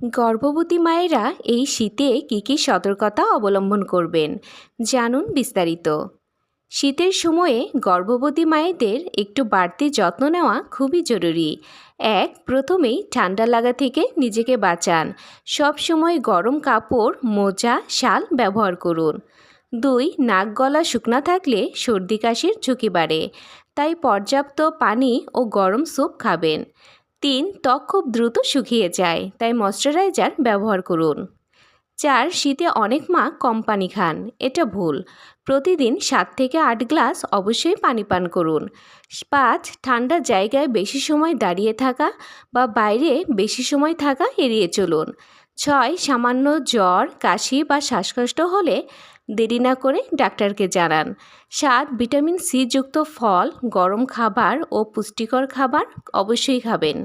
গর্ভবতী মায়েরা এই শীতে কী কী সতর্কতা অবলম্বন করবেন, জানুন বিস্তারিত। শীতের সময়ে গর্ভবতী মায়েদের একটু বাড়তি যত্ন নেওয়া খুবই জরুরি। এক, প্রথমেই ঠান্ডা লাগা থেকে নিজেকে বাঁচান। সব সময় গরম কাপড়, মোজা, শাল ব্যবহার করুন। দুই, নাক গলা শুকনা থাকলে সর্দি কাশির ঝুঁকি বাড়ে, তাই পর্যাপ্ত পানি ও গরম স্যুপ খাবেন। তিন ত্বক খুব দ্রুত শুকিয়ে যায়, তাই ময়শ্চারাইজার ব্যবহার করুন। চার, শীতে অনেক মা কম পানি খান, এটা ভুল। প্রতিদিন সাত থেকে আট গ্লাস অবশ্যই পানি পান করুন। পাঁচ, ঠান্ডা জায়গায় বেশি সময় দাঁড়িয়ে থাকা বা বাইরে বেশি সময় থাকা এড়িয়ে চলুন। ছয়, সামান্য জ্বর, কাশি বা শ্বাসকষ্ট হলে দেরি না করে ডাক্তারকে জানান। সাত, ভিটামিন সি যুক্ত ফল, গরম খাবার ও পুষ্টিকর খাবার অবশ্যই খাবেন।